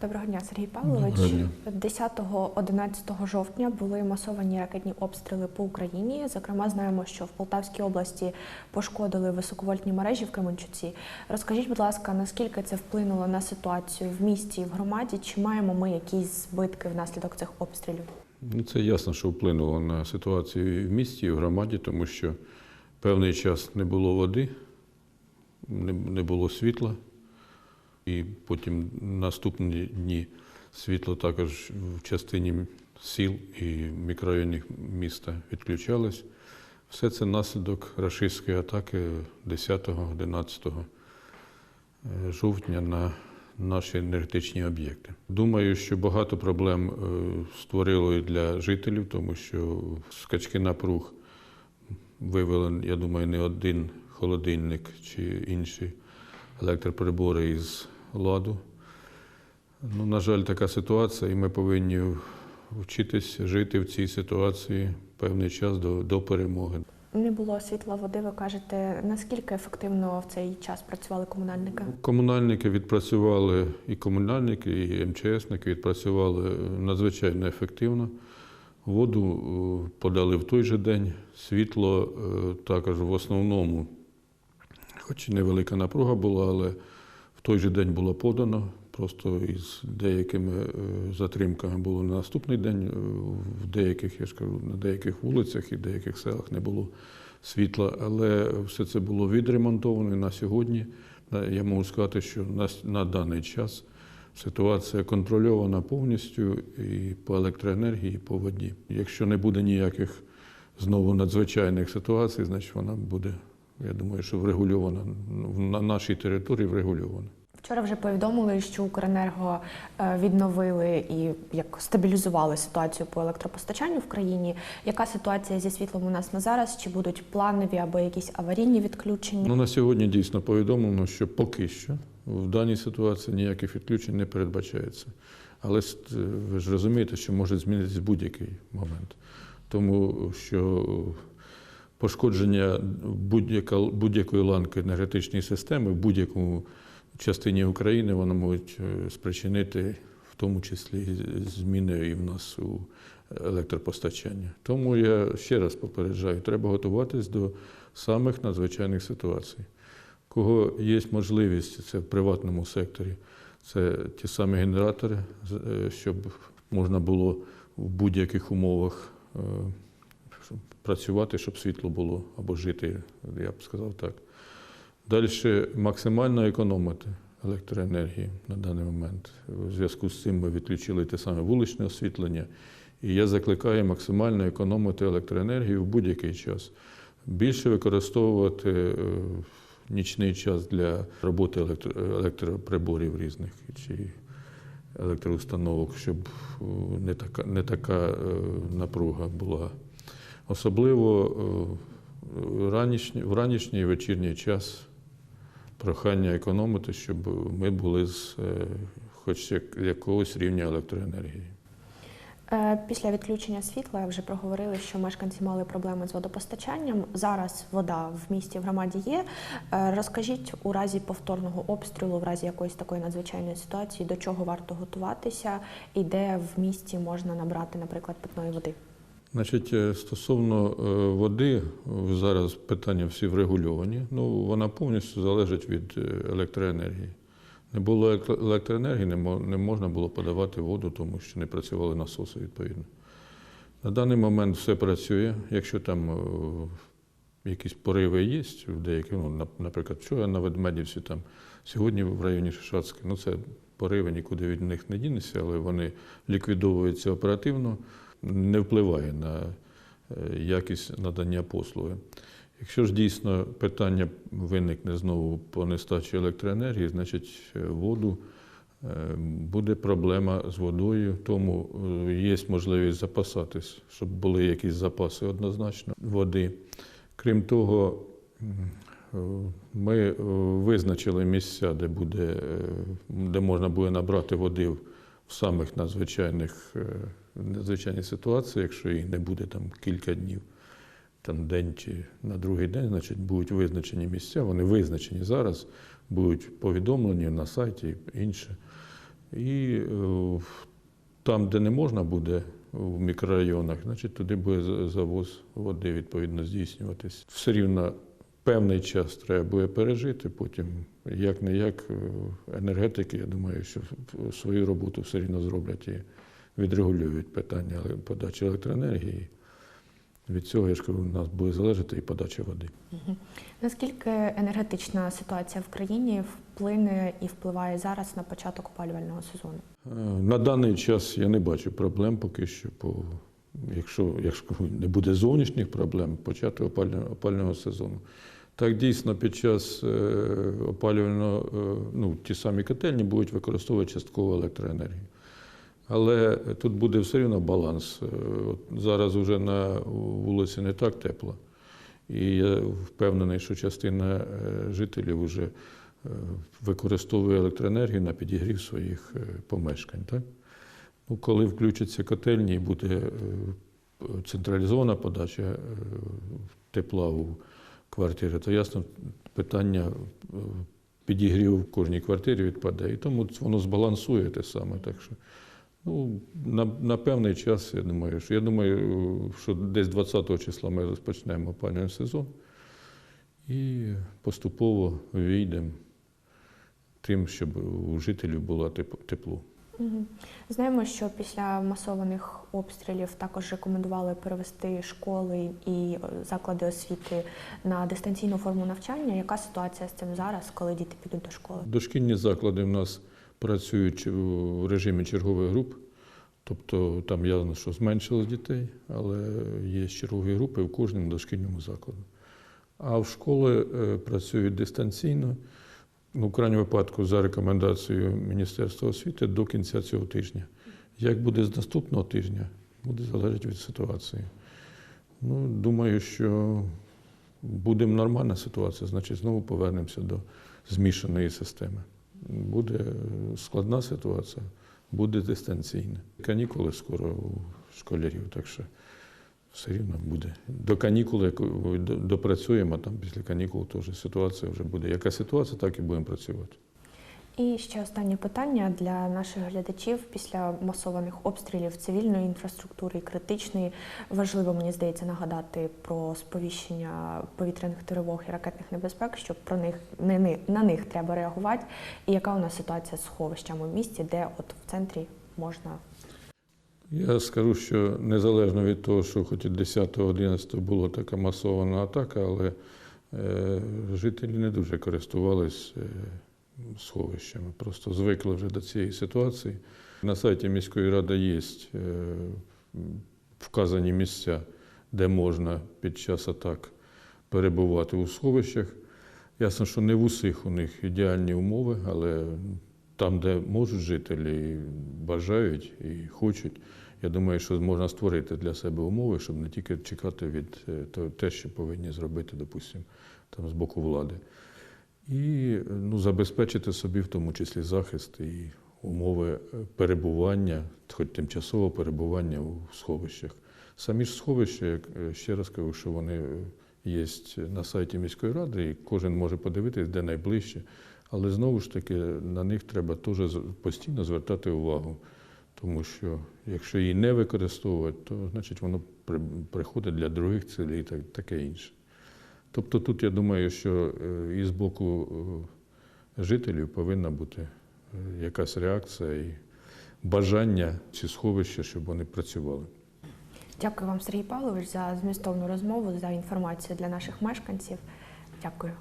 Доброго дня, Сергій Павлович. Доброго дня. 10-11 жовтня були масовані ракетні обстріли по Україні. Зокрема, знаємо, що в Полтавській області пошкодили високовольтні мережі в Кременчуці. Розкажіть, будь ласка, наскільки це вплинуло на ситуацію в місті і в громаді? Чи маємо ми якісь збитки внаслідок цих обстрілів? Ну, це ясно, що вплинуло на ситуацію і в місті, і в громаді, тому що певний час не було води, не було світла, і потім наступні дні світло також в частині сіл і мікрорайонів міста відключалось. Все це наслідок рашистської атаки 10-11 жовтня на наші енергетичні об'єкти. Думаю, що багато проблем е, створило і для жителів, тому що скачки напруг вивели, я думаю, не один холодильник чи інші електроприбори із ладу. Ну, на жаль, така ситуація, і ми повинні вчитись жити в цій ситуації певний час до, до перемоги. Не було світла води. Ви кажете, наскільки ефективно в цей час працювали комунальники? Комунальники відпрацювали і комунальники, і МЧСники відпрацювали надзвичайно ефективно. Воду е, подали в той же день, світло е, також в основному, хоч і невелика напруга була, але в той же день було подано. Просто із деякими е, затримками було на наступний день. Е, В деяких, я ж кажу, на деяких вулицях і деяких селах не було світла, але все це було відремонтовано і на сьогодні. е, Я можу сказати, що на, на даний час ситуація контрольована повністю і по електроенергії, і по воді. Якщо не буде ніяких знову надзвичайних ситуацій, значить вона буде, я думаю, що врегульована ну, на нашій території врегульована. Вчора вже повідомили, що Укренерго е, відновили і як стабілізували ситуацію по електропостачанню в країні. Яка ситуація зі світлом у нас на зараз? Чи будуть планові або якісь аварійні відключення? Ну, на сьогодні дійсно повідомлено, що поки що в даній ситуації ніяких відключень не передбачається. Але ви ж розумієте, що може змінитися будь-який момент. Тому що пошкодження будь-якої ланки енергетичної системи в будь-якому частині України воно можуть е, спричинити в тому числі зміни і в нас у електропостачанні. Тому я ще раз попереджаю, треба готуватись до самих надзвичайних ситуацій. Кого є можливість, це в приватному секторі, це ті самі генератори, е, щоб можна було в будь-яких умовах е, працювати, щоб світло було або жити, я б сказав так. Далі максимально економити електроенергії на даний момент. У зв'язку з цим ми відключили те саме вуличне освітлення. І я закликаю максимально економити електроенергію в будь-який час. Більше використовувати е, нічний час для роботи електроприборів різних чи електроустановок, щоб е, не така, не така е, напруга була. Особливо е, в ранішній і вечірній час прохання економити, щоб ми були з е, хоч якогось рівня електроенергії. Е, Після відключення світла вже проговорили, що мешканці мали проблеми з водопостачанням. Зараз вода в місті в громаді є. Розкажіть у разі повторного обстрілу, в разі якоїсь такої надзвичайної ситуації, до чого варто готуватися і де в місті можна набрати, наприклад, питної води. Значить, е, стосовно е, води, зараз питання всі врегульовані. Ну, вона повністю залежить від е, електроенергії. Не було електроенергії, не можна було подавати воду, тому що не працювали насоси відповідно. На даний момент все працює. Якщо там якісь пориви є в деяких, ну, наприклад, вчора на Ведмедівці, там, сьогодні в районі Шишацької, ну це пориви, нікуди від них не дінешся, але вони ліквідовуються оперативно, не впливає на е, якість надання послуги. Якщо ж дійсно питання виникне знову по нестачі електроенергії, значить е, воду е, буде проблема з водою, тому є можливість запасатись, щоб були якісь запаси однозначно води. Крім того, ми визначили місця, де, буде, де можна буде набрати води в самих надзвичайних е, надзвичайних ситуаціях, якщо її не буде там кілька днів там день чи на другий день, значить, будуть визначені місця. Вони визначені зараз, будуть повідомлені на сайті і інше. І е, там, де не можна буде в мікрорайонах, значить туди буде завоз води відповідно здійснюватись. Все рівно певний час треба буде пережити. Потім, як не як, енергетики, я думаю, що свою роботу все рівно зроблять і відрегулюють питання подачі електроенергії. Від цього, я ж кажу, у нас буде залежати і подача води. Наскільки енергетична ситуація в країні вплине і впливає зараз на початок опалювального сезону? Е, На даний час я не бачу проблем поки що. По, якщо, якщо не буде зовнішніх проблем, почати опалювального, опалювального сезону. Так дійсно під час е, опалювального, е, ну, ті самі котельні будуть використовувати частково електроенергію. Але тут буде все рівно баланс. Е, От зараз вже на вулиці не так тепло. І я впевнений, що частина жителів вже використовує електроенергію на підігрів своїх помешкань. Так? Ну, коли включаться котельні і буде е, централізована подача е, тепла у квартири, то ясно, питання е, підігріву в кожній квартирі відпаде. І тому воно збалансує те саме. Так що, ну, на, на певний час, я думаю, що я думаю, що десь 20 числа ми розпочнемо опалювальний сезон і поступово війдемо тим, щоб у жителів було тепло. Знаємо, що після масованих обстрілів також рекомендували перевести школи і е, заклади освіти на дистанційну форму навчання. Яка ситуація з цим зараз, коли діти підуть до школи? Дошкільні заклади в нас працюють в режимі чергових груп, тобто там явно, що зменшилось дітей, але є чергові групи в кожному дошкільному закладі. А в школи е, працюють дистанційно, ну, крайньому випадку за рекомендацією Міністерства освіти до кінця цього тижня. Як буде з наступного тижня, буде залежати від ситуації. Ну, думаю, що буде нормальна ситуація, значить знову повернемося до змішаної системи. Буде складна ситуація, буде дистанційна. Канікули скоро у школярів, так що все рівно буде. До канікул, як до- допрацюємо, там після канікул теж ситуація вже буде. Яка ситуація, так і будемо працювати. І ще останнє питання для наших глядачів після масованих обстрілів цивільної інфраструктури і критичної. Важливо, мені здається, нагадати про сповіщення повітряних тривог і ракетних небезпек, що про них не на них треба реагувати. І яка у нас ситуація з сховищами в місті, де от в центрі можна Я скажу, що незалежно від того, що хоч 10-11 була така масована атака, але е, жителі не дуже користувались е, сховищами, просто звикли вже до цієї ситуації. На сайті міської ради є е, вказані місця, де можна під час атак перебувати у сховищах. Ясно, що не в усіх у них ідеальні умови, але там, де можуть жителі, бажають і хочуть, я думаю, що можна створити для себе умови, щоб не тільки чекати від е, те, що повинні зробити, допустимо, там з боку влади. І ну, забезпечити собі в тому числі захист і умови е, перебування, хоч тимчасового перебування у сховищах. Самі ж сховища, як е, ще раз кажу, що вони є на сайті міської ради, і кожен може подивитись, де найближче. Але знову ж таки на них треба теж постійно звертати увагу. Тому що якщо її не використовувати, то значить воно приходить для других цілей і так, таке інше. Тобто тут я думаю, що е, і з боку е, жителів повинна бути е, якась реакція і бажання ці сховища, щоб вони працювали. Дякую вам, Сергій Павлович, за змістовну розмову, за інформацію для наших мешканців. Дякую.